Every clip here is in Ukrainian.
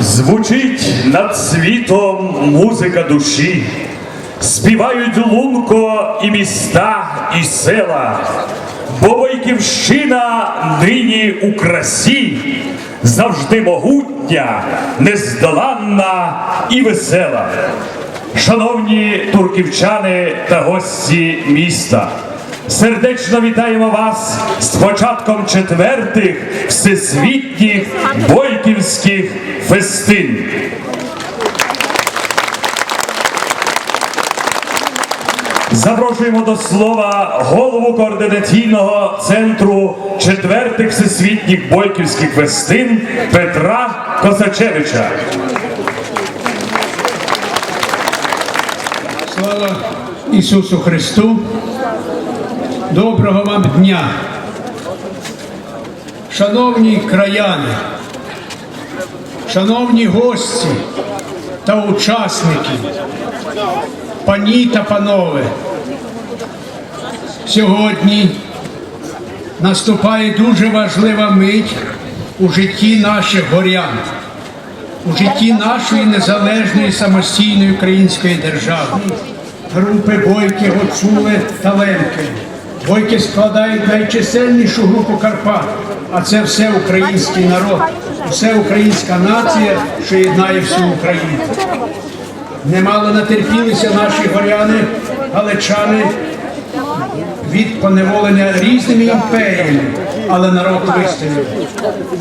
Звучить над світом музика душі, співають лунко і міста, і села, бо Бойківщина нині у красі, завжди могутня, нездоланна і весела. Шановні турківчани та гості міста, сердечно вітаємо вас з початком четвертих всесвітніх бойківських фестин. Запрошуємо до слова голову координаційного центру четвертих всесвітніх бойківських фестин Петра Косачевича. Слава Ісусу Христу! Доброго вам дня! Шановні краяни, шановні гості та учасники, пані та панове, сьогодні наступає дуже важлива мить у житті наших горян, у житті нашої незалежної самостійної української держави. Групи бойки, гуцули та лемки. Бойки складають найчисельнішу групу Карпат, а це все український народ, все українська нація, що єднає всю Україну. Немало натерпілися наші горяни, галичани від поневолення різними імперіями, але народ вистояв.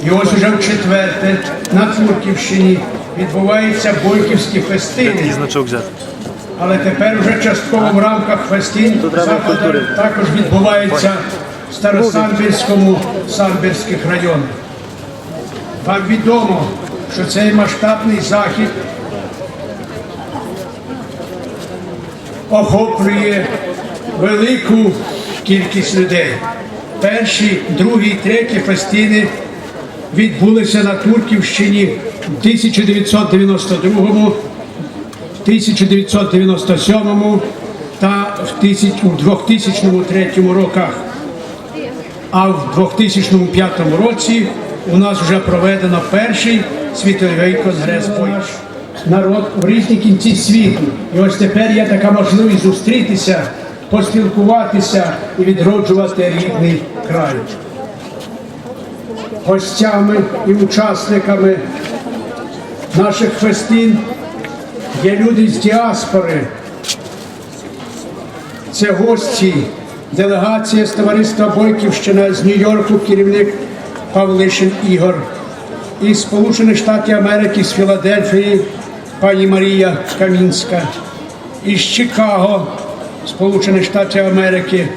І ось уже в четверте на Турківщині відбуваються бойківські фестини. Але тепер вже частково в рамках фестин заходи також відбуваються в Старосамбірському Самбірських районах. Вам відомо, що цей масштабний захід охоплює велику кількість людей. Перші, другі, треті фестини відбулися на Турківщині в 1992 1997 та у 2003 роках. А в 2005 році у нас вже проведено перший світовий конгрес наш народ в різні кінці світу. І ось тепер є така можливість зустрітися, поспілкуватися і відроджувати рідний край. Гостями і учасниками наших фестин є люди з діаспори. Це гості, делегація з товариства Бойківщина з Нью-Йорку, керівник Павлишин Ігор, із Сполучених Штатів Америки, з Філадельфії, пані Марія Камінська, із Чикаго, Сполучених Штатів Америки,